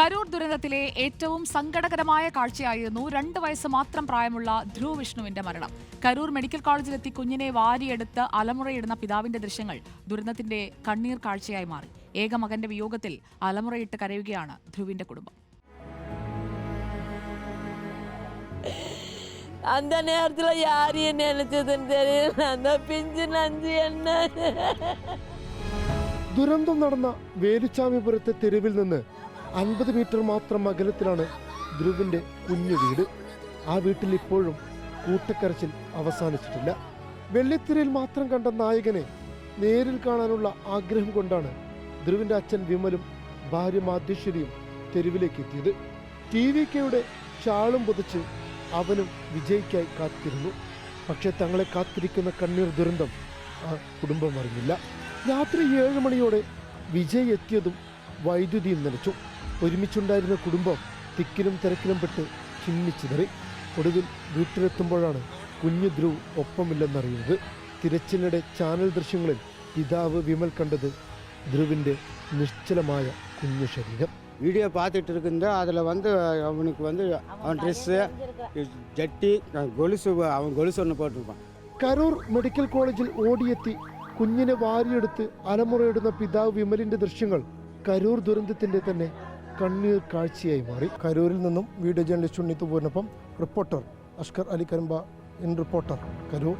കരൂർ ദുരന്തത്തിലെ ഏറ്റവും സങ്കടകരമായ കാഴ്ചയായിരുന്നു രണ്ട് വയസ്സ് മാത്രം പ്രായമുള്ള ധ്രുവ് വിഷ്ണുവിന്റെ മരണം കരൂർ മെഡിക്കൽ കോളേജിലെത്തി കുഞ്ഞിനെ വാരിയെടുത്ത് അലമുറയിടുന്ന പിതാവിന്റെ ദൃശ്യങ്ങൾ ദുരന്തത്തിന്റെ കണ്ണീർ കാഴ്ചയായി മാറി ഏക മകന്റെ വിയോഗത്തിൽ അലമുറയിട്ട് കരയുകയാണ് ധ്രുവിന്റെ കുടുംബം அந்த நேரத்தில் யார் என்ன நினைச்சதுன்னு தெரியல அந்த பிஞ்சு நஞ்சு என்ன ദുരന്തം നടന്ന വേലുച്ചാമിപുരത്തെ തെരുവിൽ നിന്ന് അൻപത് മീറ്റർ മാത്രം അകലത്തിലാണ് ധ്രുവിന്റെ കുഞ്ഞു വീട്. ആ വീട്ടിൽ ഇപ്പോഴും കൂട്ടക്കരച്ചിൽ അവസാനിച്ചിട്ടില്ല. വെള്ളിത്തിരയിൽ മാത്രം കണ്ട നായകനെ നേരിൽ കാണാനുള്ള ആഗ്രഹം കൊണ്ടാണ് ധ്രുവിന്റെ അച്ഛൻ വിമലും ഭാര്യ മാധ്യശ്വരിയും തെരുവിലേക്ക് എത്തിയത്. ടി വി കെയുടെ ചാളും പൊതിച്ച് അവനും വിജയിക്കായി കാത്തിരുന്നു. പക്ഷേ തങ്ങളെ കാത്തിരിക്കുന്ന കണ്ണീർ ദുരന്തം ആ കുടുംബം അറിഞ്ഞില്ല. രാത്രി ഏഴ് മണിയോടെ വിജയ് എത്തിയതും വൈദ്യുതിയും നിലച്ചു ഒരുമിച്ചുണ്ടായിരുന്ന കുടുംബം തിക്കിലും തിരക്കിലും പെട്ട് ചിന്നിച്ചിതറി ഒടുവിൽ വീട്ടിലെത്തുമ്പോഴാണ് കുഞ്ഞു ധ്രുവ് ഒപ്പമില്ലെന്നറിയുന്നത് തിരച്ചിലിനിടെ ചാനൽ ദൃശ്യങ്ങളിൽ പിതാവ് വിമൽ കണ്ടത് ധ്രുവിൻ്റെ നിശ്ചലമായ കുഞ്ഞു ശരീരം வீடியோ பார்த்துட்டு இருக்குந்த அதில் வந்து அவனுக்கு வந்து அவன் ட்ரெஸ்ஸு ஜட்டி கொலுசு அவன் கொலுசு ஒன்று போட்டிருப்பான் കരൂർ മെഡിക്കൽ കോളേജിൽ ഓടിയെത്തി കുഞ്ഞിനെ വാരിയെടുത്ത് അലമുറയിടുന്ന പിതാവ് വിമലിന്റെ ദൃശ്യങ്ങൾ കരൂർ ദുരന്തത്തിന്റെ തന്നെ കണ്ണീർ കാഴ്ചയായി മാറി. കരൂരിൽ നിന്നും video journalist ഉണ്ണിത്തുപൂരിനൊപ്പം reporter Ashkar Ali Karimba in reporter Karur.